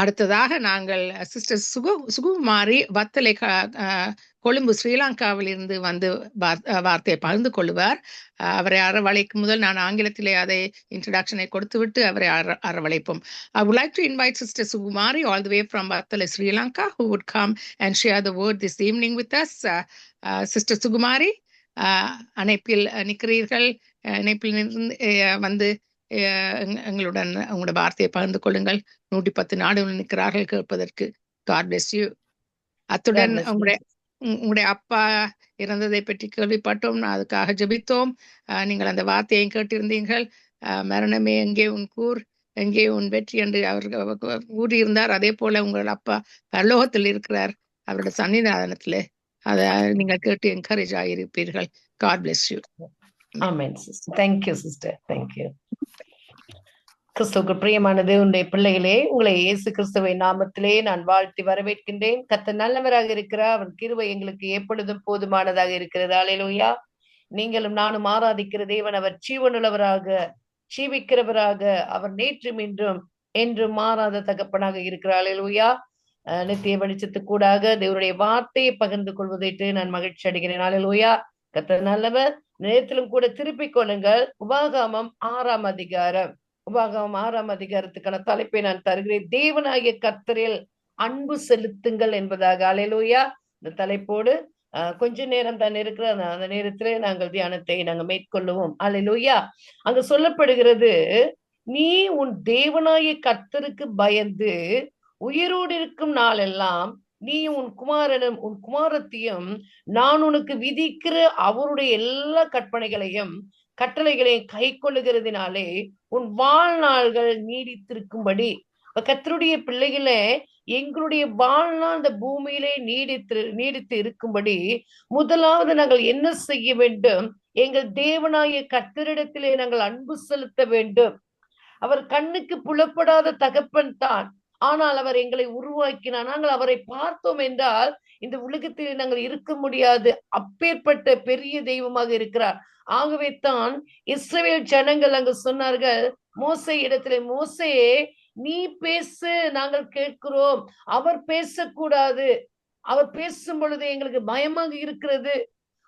அடுத்ததாக நாங்கள் சிஸ்டர் சுகு சுகுமாரி வத்தலை க- கொழும்பு ஸ்ரீலங்காவிலிருந்து வந்து வார்த்தையை பகிர்ந்து கொள்வார் அவரை அரவழைக்கும் முதல் நான் ஆங்கிலத்திலே அதை இன்ட்ரடக்ஷனை கொடுத்துவிட்டு அவரை அர அரவழைப்போம் I would like to invite sister Sukumari all the way from Wattala Sri Lanka Lanka, would would and share the word this evening with us sister Sukumari அணைப்பில் நிற்கிறீர்கள். அஹ், இணைப்பில் இருந்து வந்து எங்களுடன் உங்களோட வார்த்தையை பகிர்ந்து கொள்ளுங்கள். நூற்றி பத்து நாடுகள் நிற்கிறார்கள் கேட்பதற்கு. God bless you. அத்துடன். உங்களுடைய உங்க- உங்களுடைய அப்பா இறந்ததை பற்றி கேள்விப்பட்டோம். நான் அதுக்காக ஜெபித்தோம். நீங்கள் அந்த வார்த்தையை கேட்டிருந்தீர்கள். மரணமே எங்கே உன் கூர் எங்கே உன் வெற்றி என்று அவர் கூறியிருந்தார். அதே போல உங்கள் அப்பா பரலோகத்தில் இருக்கிறார். அவருடைய சன்னிதானத்திலே அதை நீங்கள் கேட்டு என்கரேஜ் ஆகியிருப்பீர்கள் God bless you. Amen sister thank you sister thank you கிறிஸ்துவுக்கு பிரியமானது உன்னுடைய பிள்ளைகளே உங்களை இயேசு கிறிஸ்துவை நாமத்திலே நான் வாழ்த்தி வரவேற்கின்றேன். கத்த நல்லவராக இருக்கிறார். அவர் கிருவை எங்களுக்கு எப்பொழுதும் போதுமானதாக இருக்கிறது. அலையிலோயா நீங்களும் நானும் ஆராதிக்கிற தேவன் அவர் ஜீவனுள்ளவராக ஜீவிக்கிறவராக அவர் நேற்றும் இன்றும் என்றும் மாறாத தகப்பனாக இருக்கிறார். அலையிலோயா அஹ் நித்திய வெளிச்சத்துக்கூடாக தேவருடைய வார்த்தையை பகிர்ந்து கொள்வதைட்டு நான் மகிழ்ச்சி அடைகிறேன். அலையிலோயா கத்த நல்லவர். நேரத்திலும் கூட திருப்பிக் கொள்ளுங்கள். உபாகமம் ஆறாம் அதிகாரம். உபாகமம் ஆறாம் அதிகாரத்துக்கான தலைப்பை நான் தருகிறேன். தேவனாகிய கர்த்தரில் அன்பு செலுத்துங்கள் என்பதாக. அலையலூயா இந்த தலைப்போடு ஆஹ் கொஞ்ச நேரம் தான் இருக்கிற அந்த- நேரத்திலே நாங்கள் தியானத்தை நாங்கள் மேற்கொள்ளுவோம். அலையலூயா அங்க சொல்லப்படுகிறது நீ உன் தேவனாய கர்த்தருக்கு பயந்து உயிரோடு இருக்கும் நாளெல்லாம் நீயும் உன் குமாரனும் உன் குமாரத்தையும் நான் உனக்கு விதிக்கிற அவருடைய எல்லா கற்பனைகளையும் கட்டளைகளையும் கை கொள்ளுகிறதுனாலே உன் வாழ்நாள்கள் நீடித்திருக்கும்படி. கத்தருடைய பிள்ளைகளை எங்களுடைய வாழ்நாள் இந்த பூமியிலே நீடித்து நீடித்து இருக்கும்படி முதலாவது நாங்கள் என்ன செய்ய வேண்டும்? எங்கள் தேவனாய கத்தரிடத்திலே நாங்கள் அன்பு செலுத்த வேண்டும். அவர் கண்ணுக்கு புலப்படாத தகப்பன் தான். ஆனால் அவர் எங்களை உருவாக்கினார். நாங்கள் அவரை பார்த்தோம் என்றால் இந்த உலகத்தில் நாங்கள் இருக்க முடியாது. அப்பேற்பட்ட பெரிய தெய்வமாக இருக்கிறார். ஆகவே தான் இஸ்ரவேல் ஜனங்கள் அங்கு சொன்னார்கள் மோசை இடத்திலே மோசையே நீ பேசு நாங்கள் கேட்கிறோம். அவர் பேசக்கூடாது. அவர் பேசும் பொழுது எங்களுக்கு பயமாக இருக்கிறது.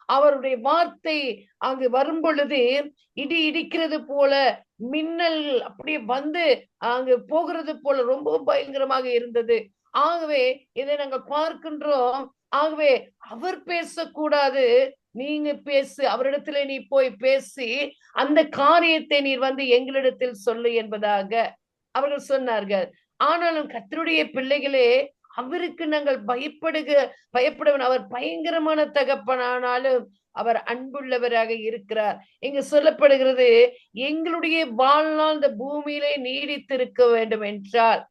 அவருடைய வார்த்தை அங்கு வரும் பொழுது இடி இடிக்கிறது போல மின்னல் அப்படியே வந்து அங்கு போகிறது போல ரொம்ப பயங்கரமாக இருந்தது. ஆகவே இதை நாங்கள் பார்க்கின்றோம். ஆகவே அவர் பேசக்கூடாது. நீங்க பேசு. அவரிடத்துல நீ போய் பேசி அந்த காரியத்தை நீர் வந்து எங்களிடத்தில் சொல்லு என்பதாக அவர்கள் சொன்னார்கள். ஆனாலும் கத்தருடைய பிள்ளைகளே அவருக்கு நாங்கள் பயப்படுக பயப்படவன். அவர் பயங்கரமான தகப்பனானாலும் அவர் அன்புள்ளவராக இருக்கிறார். இங்கு சொல்லப்படுகிறது எங்களுடைய வாழ்நாள் இந்த பூமியிலே நீடித்திருக்க வேண்டும் என்றால்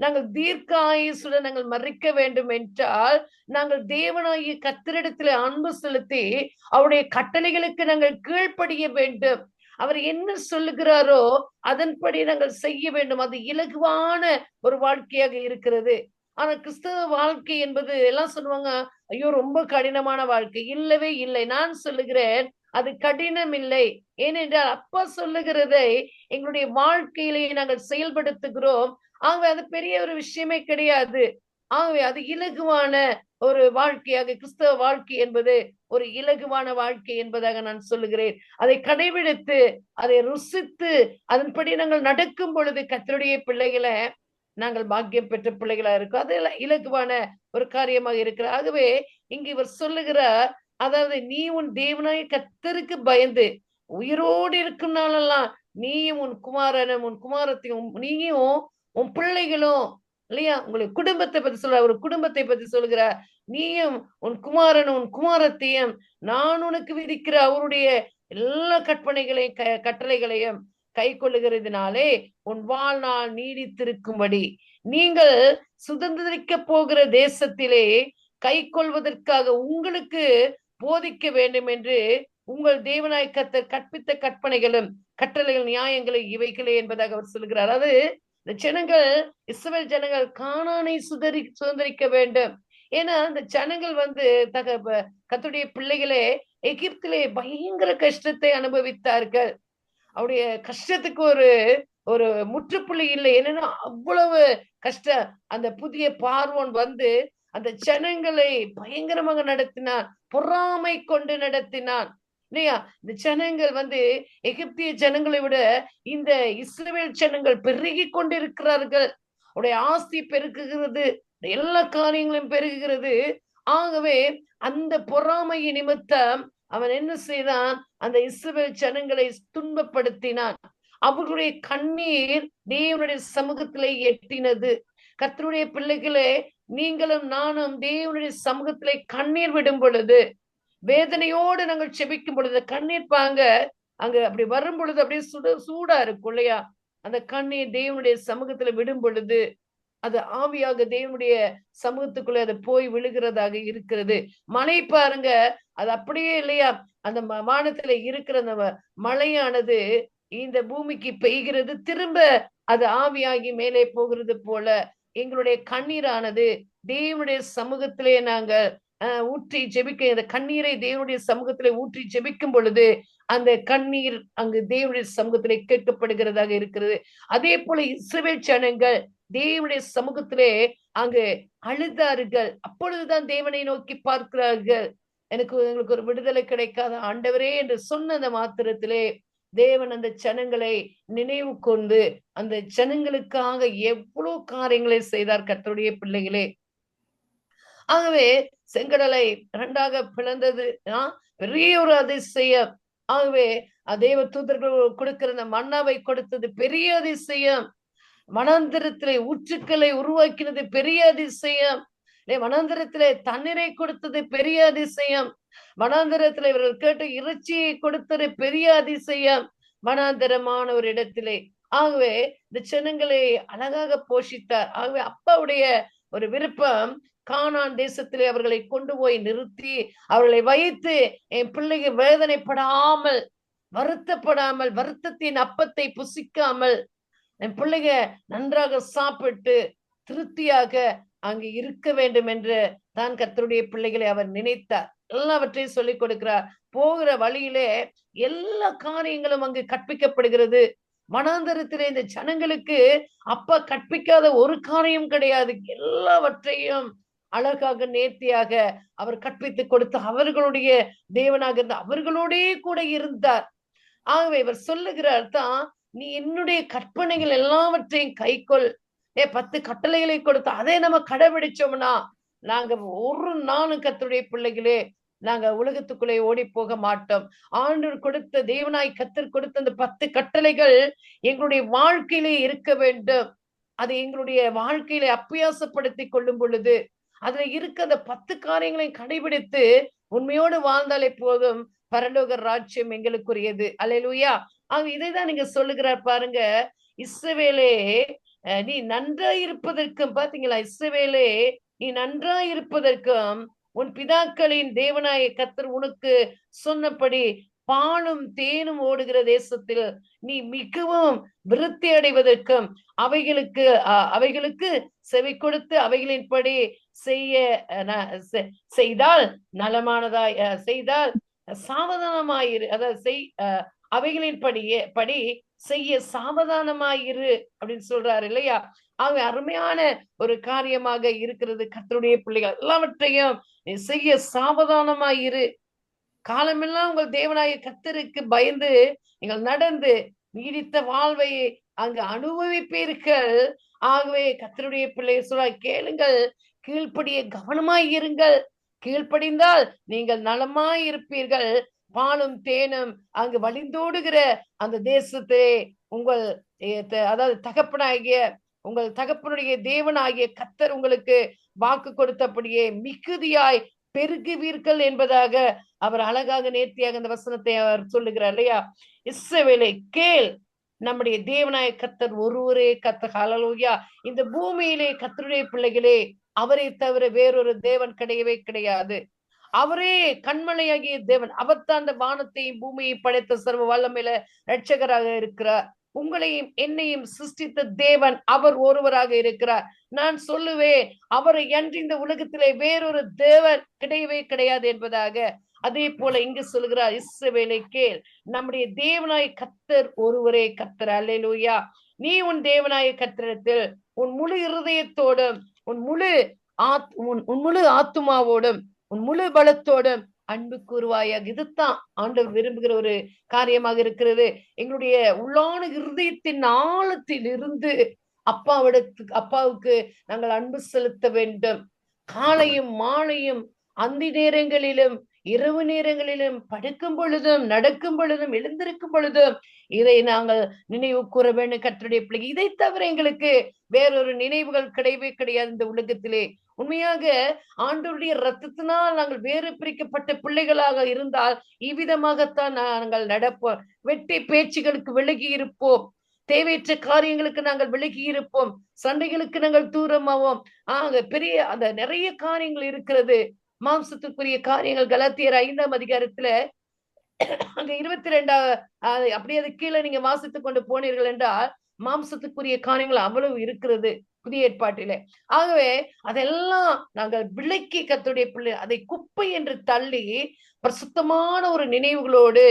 நாங்கள் தீர்க்க ஆயுசுடன் நாங்கள் மறிக்க வேண்டும் என்றால் நாங்கள் தேவனாகிய கத்திரிடத்தில் அன்பு செலுத்தி அவருடைய கட்டளைகளுக்கு நாங்கள் கீழ்ப்படிய வேண்டும். அவர் என்ன சொல்லுகிறாரோ அதன்படி நாங்கள் செய்ய வேண்டும். அது இலகுவான ஒரு வாழ்க்கையாக இருக்கிறது. ஆனா கிறிஸ்தவ வாழ்க்கை என்பது எல்லாம் சொல்லுவாங்க ஐயோ ரொம்ப கடினமான வாழ்க்கை. இல்லவே இல்லை. நான் சொல்லுகிறேன் அது கடினம் இல்லை ஏனென்றால் அப்பா சொல்லுகிறதை எங்களுடைய வாழ்க்கையிலே நாங்கள் செயல்படுத்துகிறோம். ஆகவே அது பெரிய ஒரு விஷயமே கிடையாது. ஆகவே அது இலகுவான ஒரு வாழ்க்கையாக கிறிஸ்தவ வாழ்க்கை என்பது ஒரு இலகுவான வாழ்க்கை என்பதாக நான் சொல்லுகிறேன். அதை கடைபிடித்து அதை ருசித்து அதன்படி நாங்கள் நடக்கும் பொழுது கத்தருடைய பிள்ளைகளை நாங்கள் பாக்கியம் பெற்ற பிள்ளைகளா இருக்கோம். அது இலகுவான ஒரு காரியமாக இருக்கிற ஆகவே இங்கு இவர் சொல்லுகிறார் அதாவது நீ உன் தேவனாய கத்தருக்கு பயந்து உயிரோடு இருக்கும் நாளெல்லாம் நீயும் உன் குமாரனும் உன் குமாரத்தையும் நீயும் உன் பிள்ளைகளும் இல்லையா? உங்களுக்கு குடும்பத்தை பத்தி சொல்ற ஒரு குடும்பத்தை பத்தி சொல்லுகிற நீயும் உன் குமாரனும் உன் குமாரத்தையும் நான் உனக்கு விதிக்கிற அவருடைய எல்லா கற்பனைகளையும் க கட்டளைகளையும் கை கொள்ளுகிறதுனாலே உன் வாழ்நாள் நீடித்திருக்கும்படி. நீங்கள் சுதந்திரிக்க போகிற தேசத்திலே கை கொள்வதற்காக உங்களுக்கு போதிக்க வேண்டும் என்று உங்கள் தேவனாய் கத்தர் கற்பித்த கற்பனைகளும் கட்டளைகள் நியாயங்களை இவைகளே என்பதாக அவர் சொல்கிறார் அது இந்த ஜனங்கள் இஸ்ரவேல் ஜனங்கள் காணானை சுதரி சுதந்திரிக்க வேண்டும். ஏன்னா இந்த ஜனங்கள் வந்து தக கத்துடைய பிள்ளைகளே எகிப்திலே பயங்கர கஷ்டத்தை அனுபவித்தார்கள். அவருடைய கஷ்டத்துக்கு ஒரு ஒரு முற்றுப்புள்ளி இல்லை. என்னன்னா அவ்வளவு கஷ்டம். அந்த புதிய பார்வோன் வந்து அந்த ஜனங்களை பயங்கரமாக நடத்தினான். பொறாமை கொண்டு நடத்தினான். இல்லையா? இந்த ஜனங்கள் வந்து எகிப்திய ஜனங்களை விட இந்த இஸ்ரேல் ஜனங்கள் பெருகி கொண்டிருக்கிறார்கள். உடைய ஆஸ்தி பெருகுகிறது. எல்லா காரியங்களும் பெருகுகிறது. ஆகவே அந்த பொறாமையின் நிமித்தம் அவன் என்ன செய்தான்? அந்த இஸ்ரவேல் ஜனங்களை துன்பப்படுத்தினான். அவர்களுடைய கண்ணீர் தேவனுடைய சமூகத்திலே எட்டினது. கத்தருடைய பிள்ளைகளே நீங்களும் நானும் தேவனுடைய சமூகத்திலே கண்ணீர் விடும் பொழுது வேதனையோடு நாங்கள் செபிக்கும் பொழுது கண்ணீர் பாங்க அங்க அப்படி வரும் பொழுது அப்படியே சுட சூடா இருக்கும் இல்லையா? அந்த கண்ணீர் தேவனுடைய சமூகத்துல விடும் பொழுது அது ஆவியாக தேவனுடைய சமூகத்துக்குள்ள அது போய் விழுகிறதாக இருக்கிறது. மழை பாருங்க அது அப்படியே இல்லையா? அந்த வானத்துல இருக்கிற அந்த மழையானது இந்த பூமிக்கு பெய்கிறது. திரும்ப அது ஆவியாகி மேலே போகிறது போல எங்களுடைய கண்ணீரானது தேவனுடைய சமூகத்திலே நாங்க ஊற்றி ஜெபிக்க இந்த கண்ணீரை தேவனுடைய சமூகத்திலே ஊற்றி ஜெபிக்கும் பொழுது அந்த கண்ணீர் அங்கு தேவனுடைய சமூகத்திலே கேட்கப்படுகிறதாக இருக்கிறது. அதே போல இஸ்ரேல் ஜனங்கள் தேவனுடைய சமூகத்திலே அங்கு அழுதார்கள். அப்பொழுதுதான் தேவனை நோக்கி பார்க்கிறார்கள். எனக்கு எங்களுக்கு ஒரு விடுதலை கிடைக்காத ஆண்டவரே என்று சொன்ன அந்த மாத்திரத்திலே தேவன் அந்த ஜனங்களை நினைவு கொண்டு அந்த ஜனங்களுக்காக எவ்வளவு காரியங்களை செய்தார் கத்தருடைய பிள்ளைகளே. ஆகவே செங்கடலை இரண்டாக பிளந்தது. பெரிய ஒரு அதிசயம். ஆகவே தேவ தூதர்கள் கொடுக்கிற அந்த மன்னாவை கொடுத்தது பெரிய அதிசயம். மனாந்திரத்திலே ஊற்றுக்களை உருவாக்கினது பெரிய அதிசயம். மனாந்திரத்திலே தண்ணீரை கொடுத்தது பெரிய அதிசயம். மனாந்திரத்துல இவர்கள் கேட்ட இறைச்சியை கொடுத்தது பெரிய அதிசயம். மனாந்திரமான ஒரு இடத்திலே. ஆகவே இந்த ஜனங்களை அழகாக போஷித்தார். ஆகவே அப்பாவுடைய ஒரு விருப்பம் கானான் தேசத்திலே அவர்களை கொண்டு போய் நிறுத்தி அவர்களை வைத்து என் பிள்ளைகள் வேதனைப்படாமல் வருத்தப்படாமல் வருத்தத்தின் அப்பத்தை புசிக்காமல் என் பிள்ளைங்க நன்றாக சாப்பிட்டு திருப்தியாக அங்கு இருக்க வேண்டும் என்று தான் கத்தருடைய பிள்ளைகளை அவர் நினைத்தார். எல்லாவற்றையும் சொல்லிக் கொடுக்கிறார். போகிற வழியிலே எல்லா காரியங்களும் அங்கு கற்பிக்கப்படுகிறது. மனாந்தரத்திலே இந்த ஜனங்களுக்கு அப்பா கற்பிக்காத ஒரு காரியம் கிடையாது. எல்லாவற்றையும் அழகாக நேர்த்தியாக அவர் கற்பித்து கொடுத்து அவர்களுடைய தேவனாக இருந்த அவர்களோடே கூட இருந்தார். ஆகவே இவர் சொல்லுகிறார் தான் நீ என்னுடைய கற்பனைகள் எல்லாவற்றையும் கைக்கொள். ஏ பத்து கட்டளைகளை கொடுத்து அதை நம்ம கடைபிடிச்சோம்னா நாங்க ஒரு நாளும் கத்தருடைய பிள்ளைகளே நாங்க உலகத்துக்குள்ளே ஓடி போக மாட்டோம். ஆண்டு கொடுத்த தேவனாய் கத்தர் கொடுத்த அந்த பத்து கட்டளைகள் எங்களுடைய வாழ்க்கையிலே இருக்க வேண்டும். அது எங்களுடைய வாழ்க்கையில அப்பியாசப்படுத்தி கொள்ளும் பொழுது அதுல இருக்க அந்த பத்து காரியங்களையும் கடைபிடித்து உண்மையோடு வாழ்ந்தாலே போதும். பரலோக ராஜ்யம் எங்களுக்குரியது. அலையலூயா அவங்க இதைதான் நீங்க சொல்லுகிறார் பாருங்க. இஸ்ரவேலே நீ நன்றா இருப்பதற்கும் பாத்தீங்களா? இஸ்ரவேலே நீ நன்றா இருப்பதற்கும் உன் பிதாக்களின் தேவனாய கத்தர் உனக்கு சொன்னபடி பாலும் தேனும் ஓடுகிற தேசத்தில் நீ மிகவும் விருத்தி அடைவதற்கும் அவைகளுக்கு அவைகளுக்கு செவி கொடுத்து அவைகளின்படி செய்ய செய்தால் நலமானதாய் செய்தால் சாவதானமாயிரு அதாவது செய் அவைகளின் படியே படி செய்ய சாவதானமாயிரு அப்படின்னு சொல்றாரு இல்லையா? ஆக அருமையான ஒரு காரியமாக இருக்கிறது கத்தருடைய பிள்ளைகள். எல்லாவற்றையும் செய்ய சாவதானமாயிரு. காலமெல்லாம் உங்கள் தேவனாய கத்தருக்கு பயந்து நீங்கள் நடந்து நீடித்த வாழ்வை அங்கு அனுபவிப்பீர்கள். ஆகவே கத்தருடைய பிள்ளையை சொல்ல கேளுங்கள் கீழ்ப்படிய கவனமாய் இருங்கள் கீழ்ப்படிந்தால் நீங்கள் நலமாய் இருப்பீர்கள் பாலும் தேனும் அங்கு வழிந்தோடுகிற அந்த தேசத்தை உங்கள் அதாவது தகப்பனாகிய உங்கள் தகப்பனுடைய தேவனாகிய கத்தர் உங்களுக்கு வாக்கு கொடுத்தபடியே மிகுதியாய் பெருகுவீர்கள் என்பதாக அவர் அழகாக நேர்த்தியாக அந்த வசனத்தை அவர் சொல்லுகிறார் இல்லையா? இஸ்ரவேலை கேள் நம்முடைய தேவனாய கத்தர் ஒருவரே கத்த ஹலலோயா இந்த பூமியிலே கத்தருடைய பிள்ளைகளே அவரை தவிர வேறொரு தேவன் கிடையவே கிடையாது. அவரே கண்மலையாகிய தேவன். அவர்தான் அந்த வானத்தையும் பூமியை படைத்த சர்வ வல்லமையில ரட்சகராக இருக்கிறார். உங்களையும் என்னையும் சிருஷ்டித்த தேவன் அவர் ஒருவராக இருக்கிறார். நான் சொல்லுவேன் அவரை அன்று இந்த உலகத்திலே வேறொரு தேவன் கிடையவே கிடையாது என்பதாக. அதே போல இங்கு சொல்கிறார் இஸ்ரவேலை கேள் நம்முடைய தேவனாய் கத்தர் ஒருவரே கத்தர் அல்லேலூயா. நீ உன் தேவனாய கத்திரத்தில் உன் முழு இருதயத்தோடும் உன் முழு ஆத் உன் உன் முழு ஆத்துமாவோடும் உன் முழு பலத்தோட அன்பு கூறுவாயாக. இதுதான் ஆண்டவர் விரும்புகிற ஒரு காரியமாக இருக்கிறது. எங்களுடைய உள்ளான இருதயத்தின் ஆழத்தில் இருந்து அப்பாவிடத்துக்கு அப்பாவுக்கு நாங்கள் அன்பு செலுத்த வேண்டும். காலையும் மாலையும் அந்தி நேரங்களிலும் இரவு நேரங்களிலும் படுக்கும் பொழுதும் நடக்கும் பொழுதும் எழுந்திருக்கும் பொழுதும் இதை நாங்கள் நினைவு கூற வேண்டும். கத்தருடைய பிள்ளை இதை தவிர எங்களுக்கு வேறொரு நினைவுகள் கிடையவே கிடையாது இந்த உலகத்திலே. உண்மையாக ஆண்டோருடைய ரத்தத்தினால் நாங்கள் வேறு பிரிக்கப்பட்ட பிள்ளைகளாக இருந்தால் இவ்விதமாகத்தான் நாங்கள் நடப்போம். வெட்டி பேச்சுகளுக்கு விலகி இருப்போம். தேவையற்ற காரியங்களுக்கு நாங்கள் விலகி இருப்போம். சண்டைகளுக்கு நாங்கள் தூரமாவோம். ஆக பெரிய அந்த நிறைய காரியங்கள் இருக்கிறது. மாம்சத்துக்குரிய காரியங்கள் கலாத்தியர் ஐந்தாம் அதிகாரத்துல அங்க இருபத்தி ரெண்டாவது அப்படியே அது கீழே நீங்க வாசித்து கொண்டு போனீர்கள் என்றால் மாம்சத்துக்குரிய காரியங்கள் அவ்வளவு இருக்கிறது புதிய ஏற்பாட்டிலே. ஆகவே அதெல்லாம் நாங்கள் விளக்கி கத்துடைய பிள்ளை அதை குப்பை என்று தள்ளி பிரசுத்தமான ஒரு நினைவுகளோடு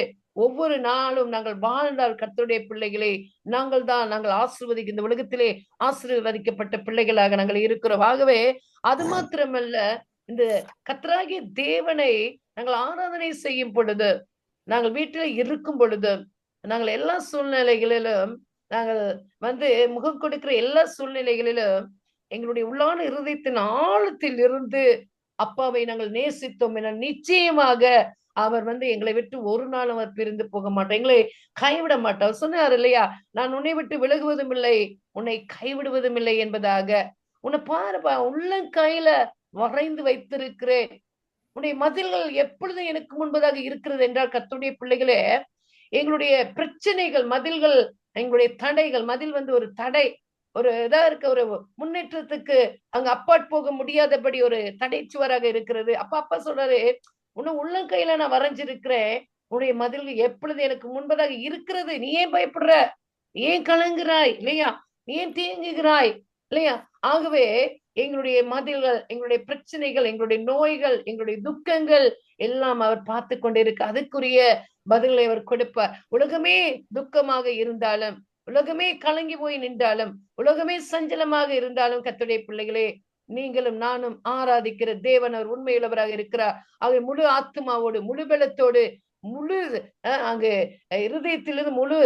ஒவ்வொரு நாளும் நாங்கள் வாழ்ந்தால் கர்த்தருடைய பிள்ளைகளை நாங்கள் தான் நாங்கள் ஆசிர்வதிக்க இந்த உலகத்திலே ஆசீர்வதிக்கப்பட்ட பிள்ளைகளாக நாங்கள் இருக்கிறோம். ஆகவே அது மாத்திரமல்ல இந்த கத்தராகிய தேவனை நாங்கள் ஆராதனை செய்யும் பொழுது நாங்கள் வீட்டில இருக்கும் பொழுது நாங்கள் எல்லா சூழ்நிலைகளிலும் நாங்கள் வந்து முகம் கொடுக்கிற எல்லா சூழ்நிலைகளிலும் எங்களுடைய உள்ளான இருதயத்தின் ஆழத்தில் இருந்து அப்பாவை நாங்கள் நேசித்தோம் என நிச்சயமாக அவர் வந்து எங்களை விட்டு ஒரு நாள் அவர் பிரிந்து போக மாட்டார். எங்களை கைவிட மாட்டார். சொன்னார் இல்லையா நான் உன்னை விட்டு விலகுவதும் இல்லை உன்னை கைவிடுவதும் இல்லை என்பதாக. உன்னை பாருப்பா கையில வரைந்து வைத்திருக்கிறேன். உன்னுடைய மதில்கள் எப்பொழுதும் எனக்கு முன்பதாக இருக்கிறது என்றால் கத்துடைய பிள்ளைகளே எங்களுடைய பிரச்சனைகள் மதில்கள் எங்களுடைய தடைகள் மதில் வந்து ஒரு தடை ஒரு இதா இருக்க ஒரு முன்னேற்றத்துக்கு அங்க அப்பாட் போக முடியாதபடி ஒரு தடை சுவராக இருக்கிறது. அப்பா அப்பா சொல்றாரு உன்னை உள்ளங்கையில நான் வரைஞ்சிருக்கிறேன். உன்னுடைய மதில்கள் எப்பொழுது எனக்கு முன்பதாக இருக்கிறது. நீ ஏன் பயப்படுற? ஏன் கலங்குறாய் இல்லையா? நீ ஏன் தேங்குகிறாய்? இல்லையா? ஆகவே எங்களுடைய மதில்கள் எங்களுடைய பிரச்சனைகள் எங்களுடைய நோய்கள் எங்களுடைய துக்கங்கள் எல்லாம் அவர் பார்த்து கொண்டிருக்க. அதுக்குரிய பதில்களை அவர் கொடுப்பார். உலகமே துக்கமாக இருந்தாலும் உலகமே கலங்கி போய் நின்றாலும் உலகமே சஞ்சலமாக இருந்தாலும் கத்துடைய பிள்ளைகளே நீங்களும் நானும் ஆராதிக்கிற தேவன் அவர் உண்மையுள்ளவராக இருக்கிறார். அவர் முழு ஆத்மாவோடு முழு பலத்தோடு முழு அங்கு இருதயத்திலிருந்து முழு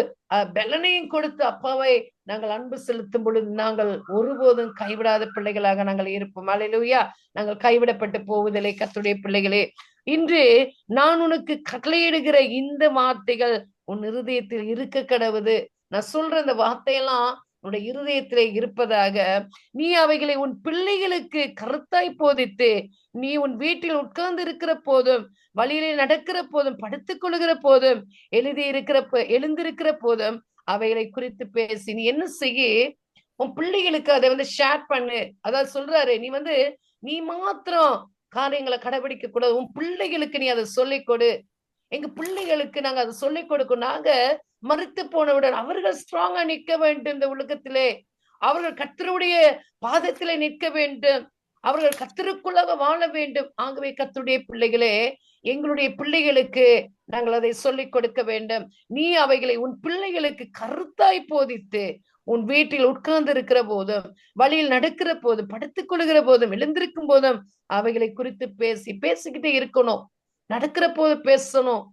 பலனையும் கொடுத்து அப்பாவை நாங்கள் அன்பு செலுத்தும் பொழுது நாங்கள் ஒருபோதும் கைவிடாத பிள்ளைகளாக நாங்கள் இருப்போம். அலையிலுயா நாங்கள் கைவிடப்பட்டு போவதில்லை கத்துடைய பிள்ளைகளே. இன்று நான் உனக்கு கட்டளையிடுகிற இந்த வார்த்தைகள் உன் இருதயத்தில் இருக்க கடவுது. நான் சொல்ற இந்த வார்த்தையெல்லாம் உன்னுடைய இருதயத்திலே இருப்பதாக. நீ அவைகளை உன் பிள்ளைகளுக்கு கருத்தாய் போதித்து நீ உன் வீட்டில் உட்கார்ந்து இருக்கிற போதும் வழியிலே நடக்கிற போதும் படுத்துக் கொள்கிற போதும் எழுதி இருக்கிற எழுந்திருக்கிற போதும் அவைகளை குறித்து பேசி நீ என்ன செய்ய? உன் பிள்ளைகளுக்கு அதை வந்து ஷேர் பண்ணு. அதாவது சொல்றாரு நீ வந்து நீ மாத்திரம் காரியங்களை கடைபிடிக்க கூடாது. உன் பிள்ளைகளுக்கு நீ அதை சொல்லிக் கொடு. எங்க பிள்ளைகளுக்கு நாங்க அதை சொல்லிக் கொடுக்கும் நாங்க மறுத்து போனவுடன் அவர்கள் ஸ்ட்ராங்கா நிற்க வேண்டும் இந்த உலகத்திலே. அவர்கள் கத்தருடைய பாதத்திலே நிற்க வேண்டும். அவர்கள் கத்தருக்குள்ளாக வாழ வேண்டும். ஆகவே கத்தருடைய பிள்ளைகளே எங்களுடைய பிள்ளைகளுக்கு நாங்கள் அதை சொல்லிக் கொடுக்க வேண்டும். நீ அவைகளை உன் பிள்ளைகளுக்கு கருத்தாய் போதித்து உன் வீட்டில் உட்கார்ந்து இருக்கிற போதும் வழியில் நடக்கிற போதும் படுத்துக் கொள்கிற போதும் எழுந்திருக்கும் போதும் அவைகளை குறித்து பேசி பேசிக்கிட்டே இருக்கணும். நடக்கிற போது பேசணும்.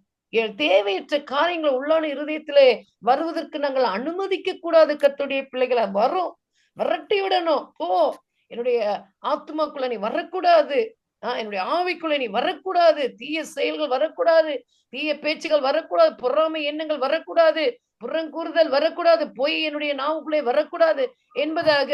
தேவையற்ற காரியங்கள் உள்ளான இருதயத்திலே வருவதற்கு நாங்கள் அனுமதிக்க கூடாது கத்துடைய பிள்ளைகளை. வரும். விரட்டி விடணும் போ. என்னுடைய ஆத்மாக்குள்ள நீ வரக்கூடாது. என்னுடைய ஆவிக்குள்ள நீ வரக்கூடாது. தீய செயல்கள் வரக்கூடாது. தீய பேச்சுகள் வரக்கூடாது. பொறாமை எண்ணங்கள் வரக்கூடாது. புறங்கூறுதல் வரக்கூடாது. பொய் என்னுடைய நாவுக்குள்ளே வரக்கூடாது என்பதாக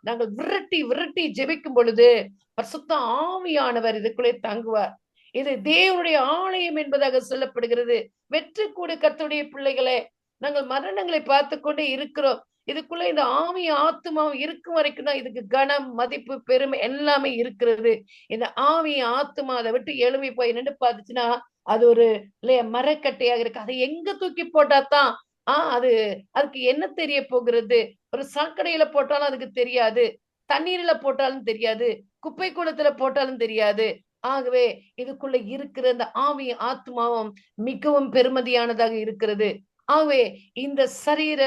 நாங்கள் விரட்டி விரட்டி ஜெபிக்கும் பொழுது பரிசுத்த ஆவியானவர் இதுக்குள்ளே தங்குவார். இது தேவனுடைய ஆலயம் என்பதாக சொல்லப்படுகிறது. வெற்றி கூடு கத்துடைய பிள்ளைகளே நாங்கள் மரணங்களை பார்த்து கொண்டே இருக்கிறோம். இதுக்குள்ள இந்த ஆவி ஆத்மாவும் இருக்கும் வரைக்கும் தான் இதுக்கு கனம் மதிப்பு பெருமை எல்லாமே இருக்கிறது. இந்த ஆவி ஆத்மா அதை விட்டு எழும்பி போய் நின்று பார்த்துச்சுன்னா அது ஒரு இல்லையா மரக்கட்டையாக இருக்கு. அதை எங்க தூக்கி போட்டாதான் ஆஹ் அது அதுக்கு என்ன தெரிய போகிறது? ஒரு சாக்கடையில போட்டாலும் அதுக்கு தெரியாது. தண்ணீர்ல போட்டாலும் தெரியாது. குப்பை குளத்துல போட்டாலும் தெரியாது. ஆகவே இதுக்குள்ள இருக்கிற அந்த ஆவி ஆத்மாவும் மிகவும் பெருமதியானதாக இருக்கிறது. ஆகவே இந்த சரீர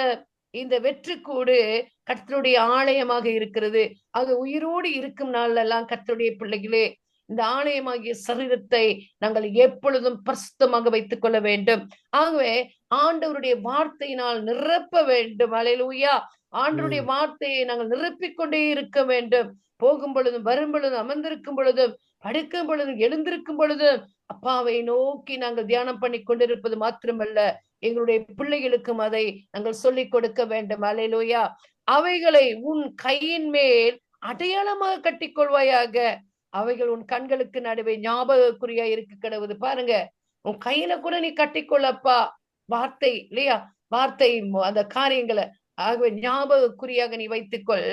இந்த வெற்றுக்கூடு கர்த்தருடைய ஆலயமாக இருக்கிறது. அது உயிரோடு இருக்கும் நாள்ல எல்லாம் கர்த்தருடைய பிள்ளைகளே இந்த ஆலயமாகிய சரீரத்தை நாங்கள் எப்பொழுதும் பரிசுத்தமாக வைத்துக் கொள்ள வேண்டும். ஆகவே ஆண்டவருடைய வார்த்தையினால் நிரப்ப வேண்டும். அலையிலூயா ஆண்டவருடைய வார்த்தையை நாங்கள் நிரப்பிக் கொண்டே இருக்க வேண்டும். போகும் பொழுதும் வரும் பொழுதும் அமர்ந்திருக்கும் பொழுதும் படுக்கும் பொழுதும் எழுந்திருக்கும் பொழுதும் அப்பாவை நோக்கி நாங்கள் தியானம் பண்ணி கொண்டிருப்பது மாத்திரமல்ல. எங்களுடைய பிள்ளைகளுக்கும் அதை நாங்கள் சொல்லிக் கொடுக்க வேண்டும். அலையிலோயா அவைகளை உன் கையின் மேல் அடையாளமாக கட்டிக்கொள்வாயாக அவைகள் உன் கண்களுக்கு நடுவே ஞாபகக்குறியா இருக்கு கிடவுது. பாருங்க உன் கையில கூட நீ கட்டிக்கொள்ளப்பா வார்த்தை இல்லையா? வார்த்தை அந்த காரியங்களை ஆகவே ஞாபகக்குறியாக நீ வைத்துக்கொள்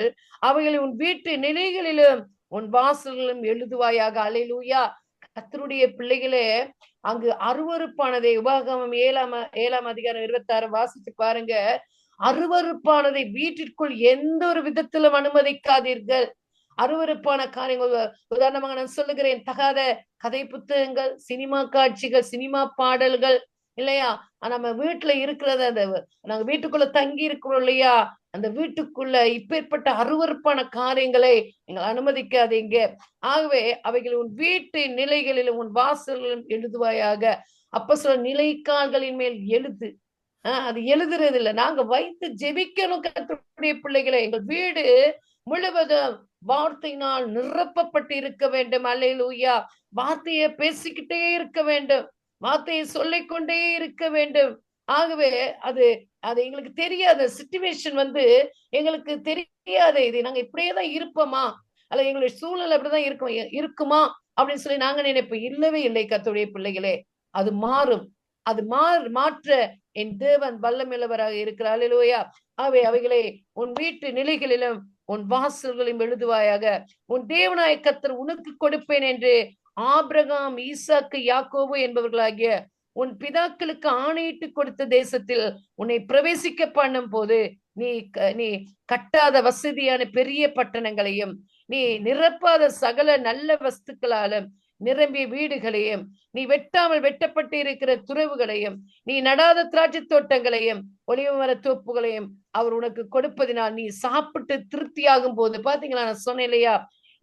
அவைகளை உன் வீட்டு நிலைகளிலும் உன் வாசல்களும் எழுதுவாயாக. அலையிலூயா கத்தருடைய பிள்ளைகளே அங்கு அருவறுப்பானதை உபாகமம் ஏழாம் ஏழாம் அதிகாரம் இருபத்தி ஆறு வாசிச்சு பாருங்க. அருவறுப்பானதை வீட்டிற்குள் எந்த ஒரு விதத்திலும் அனுமதிக்காதீர்கள். அருவறுப்பான காரியங்கள் உதாரணமாக நான் சொல்லுகிறேன் தகாத கதை புத்தகங்கள் சினிமா காட்சிகள் சினிமா பாடல்கள் இல்லையா? நம்ம வீட்டுல இருக்கிறத அந்த நாங்க வீட்டுக்குள்ள தங்கி இருக்கிறோம் இல்லையா? அந்த வீட்டுக்குள்ள இப்பேற்பட்ட அருவறுப்பான காரியங்களை நீங்கள் அனுமதிக்காதீங்க. ஆகவே அவைகள் உன் வீட்டு நிலைகளிலும் உன் வாசல்களிலும் எழுதுவாயாக. அப்ப சில நிலைக்கால்களின் மேல் எழுது. ஆஹ் அது எழுதுறது இல்லை. நாங்க வைத்து ஜெபிக்கணும் கத்துடைய பிள்ளைகளை. எங்கள் வீடு முழுவதும் வார்த்தையினால் நிரப்பப்பட்டு இருக்க வேண்டும். அல்லையிலூயா வார்த்தையை பேசிக்கிட்டே இருக்க வேண்டும். வார்த்தையை சொல்லிக்கொண்டே இருக்க வேண்டும். ஆகவே அது அது எங்களுக்கு தெரியாத சுச்சுவேஷன் வந்து எங்களுக்கு தெரியாத இது. நாங்க இப்படியே தான் இருப்போமா? அல்ல எங்களுடைய சூழ்நிலை அப்படிதான் இருக்கும் இருக்குமா? அப்படின்னு சொல்லி நாங்க நினைப்போம். இல்லவே இல்லை கத்துடைய பிள்ளைகளே. அது மாறும். அது மாறு மாற்ற என் தேவன் வல்லமில்லவராக இருக்கிறார். இல்லையா அவை அவைகளை உன் வீட்டு நிலைகளிலும் உன் வாசல்களையும் எழுதுவாயாக. உன் தேவநாயக்கத்தர் உனக்கு கொடுப்பேன் என்று ஆபிரகாம் ஈசாக்கு யாக்கோபு என்பவர்களாகிய உன் பிதாக்களுக்கு ஆணையிட்டு கொடுத்த தேசத்தில் உன்னை பிரவேசிக்க பண்ணும் போது நீ நீ கட்டாத வசதியான பெரிய பட்டணங்களையும் நீ நிரப்பாத சகல நல்ல வஸ்துக்களாலும் நிரம்பிய வீடுகளையும் நீ வெட்டாமல் வெட்டப்பட்டு இருக்கிற துறவுகளையும் நீ நடாத திராட்சை தோட்டங்களையும் ஒளிவு மர தோப்புகளையும் அவர் உனக்கு கொடுப்பதினால் நீ சாப்பிட்டு திருப்தியாகும் போது பாத்தீங்களா நான் சொன்னேன் இல்லையா?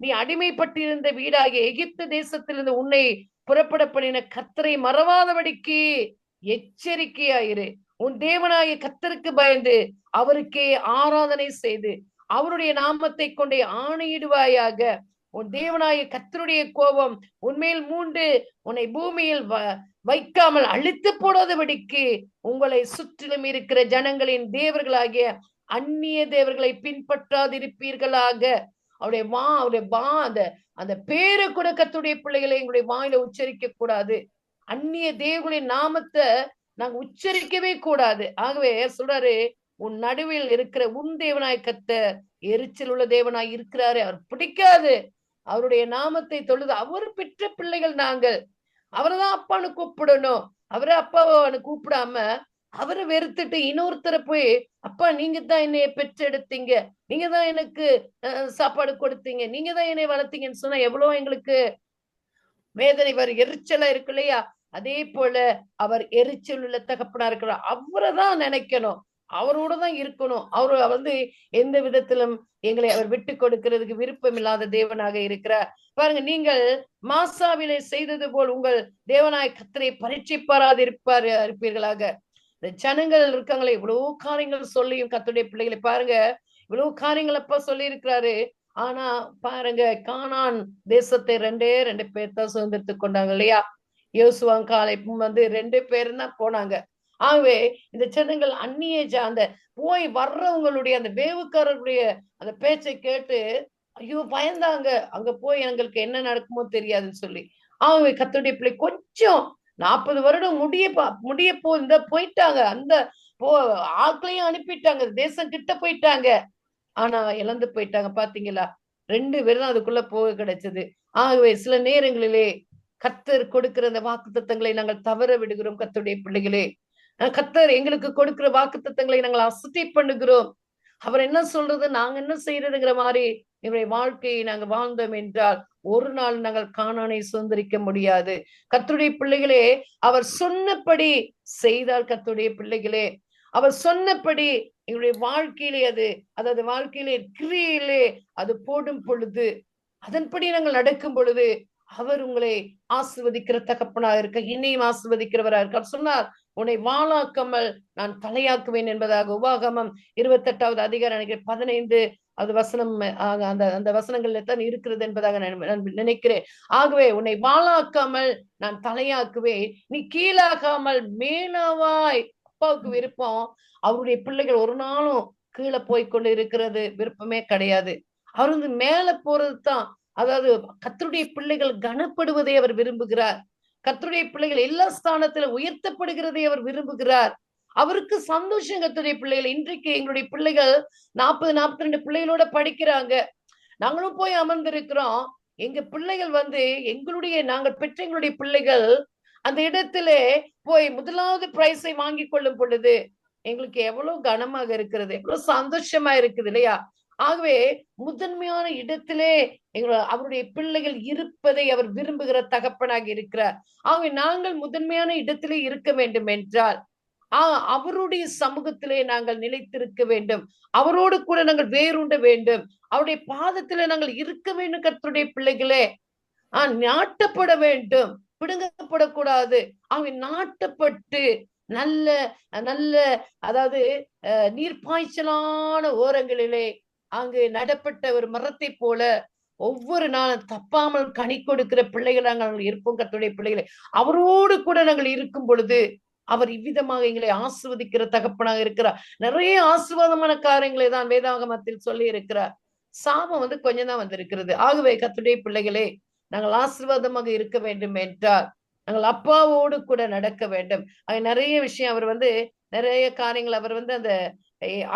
நீ அடிமைப்பட்டிருந்த வீடாகிய எகிப்து தேசத்திலிருந்து உன்னை புறப்பட பண்ணின கத்தரை மறவாதபடிக்கு எச்சரிக்கையாயிரு. உன் தேவனாகிய கத்தருக்கு பயந்து அவருக்கே ஆராதனை செய்து அவருடைய நாமத்தை கொண்டே ஆணையிடுவாயாக. உன் தேவனாய கத்தருடைய கோபம் உன்மேல் மூண்டு உன்னை பூமியில் வைக்காமல் அழித்து போடாதபடிக்கு உங்களை சுற்றிலும் இருக்கிற ஜனங்களின் தேவர்களாகிய அந்நிய தேவர்களை பின்பற்றாதிருப்பீர்களாக. அவருடைய வா அவருடைய வா அந்த அந்த பேரு கூட கத்துடைய பிள்ளைகளை எங்களுடைய வாயில உச்சரிக்க கூடாது. அந்நிய தேவனுடைய நாமத்தை நாங்க உச்சரிக்கவே கூடாது. ஆகவே சொல்றாரு உன் நடுவில் இருக்கிற உன் தேவனாய் கத்த எரிச்சல் உள்ள தேவனாய் இருக்கிறாரு. அவர் பிடிக்காது. அவருடைய நாமத்தை தொழுது அவர் பெற்ற பிள்ளைகள் நாங்கள். அவரைதான் அப்பான்னு கூப்பிடணும். அவரை அப்பாவை கூப்பிடாம அவரை வெறுத்துட்டு இன்னொருத்தரை போய் அப்பா நீங்க தான் என்னைய பெற்றெடுத்தீங்க. நீங்க தான் எனக்கு சாப்பாடு கொடுத்தீங்க. நீங்க தான் என்னை வளர்த்தீங்கன்னு சொன்னா எவ்வளவு எங்களுக்கு வேதனை வரும். எரிச்சலா இருக்கு இல்லையா? அதே போல அவர் எரிச்சல் உள்ள தகப்பனா இருக்கிறார் அவரை தான் நினைக்கணும். அவரோட தான் இருக்கணும். அவர் வந்து எந்த விதத்திலும் எங்களை அவர் விட்டு கொடுக்கிறதுக்கு விருப்பம் இல்லாத தேவனாக இருக்கிறார். பாருங்க நீங்கள் மாசாவிலே செய்தது போல் உங்கள் தேவனாய் கத்தரை பரீட்சைப்பாராது இருப்பார் இருப்பீர்களாக. இந்த ஜனங்கள் இருக்காங்களே இவ்வளவு காரியங்கள் சொல்லியும் கத்துடைய பிள்ளைகளை பாருங்க. இவ்வளவு காரியங்கள் அப்பா சொல்லி இருக்கிறாரு ஆனா பாருங்க காணான் தேசத்தை ரெண்டே ரெண்டு பேர் தான் சுதந்திரத்து கொண்டாங்க இல்லையா? யோசுவான் காலை வந்து ரெண்டு பேரும் தான் போனாங்க. ஆகவே இந்த ஜனங்கள் அந்நிய அந்த போய் வர்றவங்களுடைய அந்த வேவுக்காரர்களுடைய அந்த பேச்சை கேட்டு ஐயோ பயந்தாங்க. அங்க போய் எங்களுக்கு என்ன நடக்குமோ தெரியாதுன்னு சொல்லி. ஆகவே கத்துடைய பிள்ளை கொஞ்சம் நாற்பது வருடம் முடிய முடிய போ இந்த போயிட்டாங்க. அந்த போ ஆட்களையும் அனுப்பிட்டாங்க. தேசம் கிட்ட போயிட்டாங்க. ஆனா இழந்து போயிட்டாங்க. பாத்தீங்களா? ரெண்டு பேரும் தான் அதுக்குள்ள போக கிடைச்சது. ஆகவே சில நேரங்களிலே கத்தர் கொடுக்கிற அந்த வாக்கு தத்தங்களை நாங்கள் தவற விடுகிறோம் கத்துடைய பிள்ளைகளே. கத்தர் எங்களுக்கு கொடுக்கிற வாக்கு தத்தங்களை நாங்கள் அசட்டை பண்ணுகிறோம். அவர் என்ன சொல்றது? நாங்க என்ன செய்யறதுங்கிற மாதிரி இவருடைய வாழ்க்கையை நாங்கள் வாழ்ந்தோம் என்றால் ஒரு நாள் நாங்கள் காணானை சுதந்திரிக்க முடியாது. கத்துடைய பிள்ளைகளே அவர் சொன்னபடி செய்தால் கத்துடைய பிள்ளைகளே. அவர் சொன்னபடி எங்களுடைய வாழ்க்கையிலே அது அதாவது வாழ்க்கையிலே கிரியிலே அது போடும் பொழுது அதன்படி நாங்கள் நடக்கும் பொழுது அவர் உங்களை ஆசிர்வதிக்கிற தகப்பனா இருக்க என்னையும் ஆசிர்வதிக்கிறவரா இருக்க. சொன்னார் உன்னை வாழாக்காமல் நான் தலையாக்குவேன் என்பதாக உபாகமம் இருபத்தெட்டாவது அதிகாரம் பதினைந்து அது வசனம் அந்த அந்த வசனங்கள்ல தான் இருக்கிறது என்பதாக நான் நினைக்கிறேன். ஆகவே உன்னை வாழாக்காமல் நான் தலையாக்குவேன். நீ கீழாகாமல் மேலாவாய். அப்பாவுக்கு விருப்பம். அவருடைய பிள்ளைகள் ஒரு நாளும் கீழே போய்க்கொண்டு இருக்கிறது விருப்பமே கிடையாது. அவர் வந்து மேல போறது தான். அதாவது கத்தருடைய பிள்ளைகள் கனப்படுவதை அவர் விரும்புகிறார். கத்தருடைய பிள்ளைகள் எல்லா ஸ்தானத்துல உயர்த்தப்படுகிறதை அவர் விரும்புகிறார். அவருக்கு சந்தோஷம் கத்துடைய பிள்ளைகள். இன்றைக்கு எங்களுடைய பிள்ளைகள் நாற்பது நாற்பத்தி ரெண்டு பிள்ளைகளோட படிக்கிறாங்க. நாங்களும் போய் அமர்ந்திருக்கிறோம். எங்க பிள்ளைகள் வந்து எங்களுடைய நாங்கள் பெற்ற எங்களுடைய பிள்ளைகள் அந்த இடத்துல போய் முதலாவது பிரைஸை வாங்கி கொள்ளும் பொழுது எங்களுக்கு எவ்வளவு கனமாக இருக்கிறது எவ்வளவு சந்தோஷமா இருக்குது இல்லையா? ஆகவே முதன்மையான இடத்திலே எங்கள அவருடைய பிள்ளைகள் இருப்பதை அவர் விரும்புகிற தகப்பனாக இருக்கிறார். ஆகவே நாங்கள் முதன்மையான இடத்திலே இருக்க வேண்டும் என்றால் அவருடைய சமூகத்திலே நாங்கள் நிலைத்திருக்க வேண்டும். அவரோடு கூட நாங்கள் வேறுண்ட வேண்டும். அவருடைய பாதத்திலே நாங்கள் இருக்க வேண்டும் கர்த்தருடைய பிள்ளைகளே. ஆஹ் நாட்டப்பட வேண்டும். பிடுங்கப்படக்கூடாது. அவங்க நாட்டப்பட்டு நல்ல நல்ல அதாவது நீர்ப்பாய்ச்சலான ஓரங்களிலே அங்கு நடப்பட்ட ஒரு மரத்தை போல ஒவ்வொரு நாளும் தப்பாமல் கனி கொடுக்கிற பிள்ளைகள் நாங்கள் இருப்போம் கத்துடைய பிள்ளைகளை. அவரோடு கூட நாங்கள் இருக்கும் பொழுது அவர் இவ்விதமாக எங்களை ஆசிர்வதிக்கிற தகப்பனாக இருக்கிறார். நிறைய ஆசிர்வாதமான காரியங்களை தான் வேதாகமத்தில் சொல்லி இருக்கிறார் சாபம் வந்து கொஞ்சம் தான் வந்திருக்கிறது. ஆகவே கத்துடைய பிள்ளைகளே நாங்கள் ஆசீர்வாதமாக இருக்க வேண்டும் என்றால் நாங்கள் அப்பாவோடு கூட நடக்க வேண்டும். அது நிறைய விஷயம் அவர் வந்து நிறைய காரியங்கள் அவர் வந்து அந்த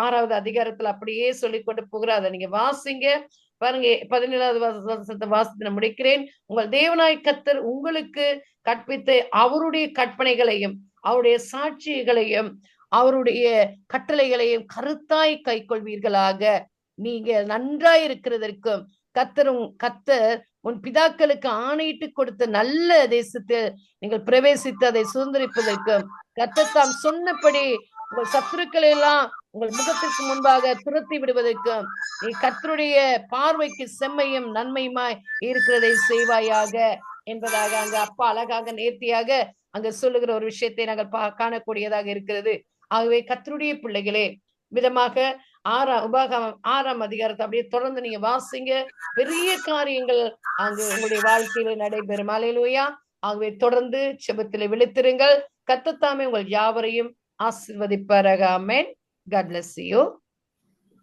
ஆறாவது அதிகாரத்துல அப்படியே சொல்லி கொண்டு போகிறார். அதை நீங்க வாசிங்க. பாருங்க பதினேழாவது வாசத்தை வாசத்தை முடிக்கிறேன். உங்கள் தேவநாய் கத்தர் உங்களுக்கு கற்பித்த அவருடைய கற்பனைகளையும் அவருடைய சாட்சிகளையும் அவருடைய கட்டளைகளையும் கருத்தாய் கை கொள்வீர்களாக நீங்க நன்றாய் இருக்கிறதற்கும் கத்தரும் கத்தர் உன் பிதாக்களுக்கு ஆணையிட்டு கொடுத்த நல்ல தேசத்தில் நீங்கள் பிரவேசித்து அதை சுதந்திரிப்பதற்கும் கத்தர் தாம் சொன்னபடி உங்கள் சத்துருக்களை எல்லாம் உங்கள் முகத்திற்கு முன்பாக துரத்தி விடுவதற்கும் நீ கத்தருடைய பார்வைக்கு செம்மையும் நன்மையுமாய் இருக்கிறதை செய்வாயாக என்பதாக அங்க அப்பா அழகாக நேர்த்தியாக அங்க சொல்லுகிற ஒரு விஷயத்தை நாங்கள் பா காணக்கூடியதாக இருக்கிறது. ஆகவே கத்தருடைய பிள்ளைகளே விதமாக ஆறாம் உபாகம் ஆறாம் அதிகாரத்தை அப்படியே தொடர்ந்து நீங்க வாசிங்க. பெரிய காரியங்கள் அங்கு உங்களுடைய வாழ்க்கையில நடைபெறும். அலையிலோயா ஆகவே தொடர்ந்து செபத்திலே விழித்திருங்கள். கத்தத்தாமே உங்கள் யாவரையும் ஆசிர்வதிப்பாராக. அமேன் God bless.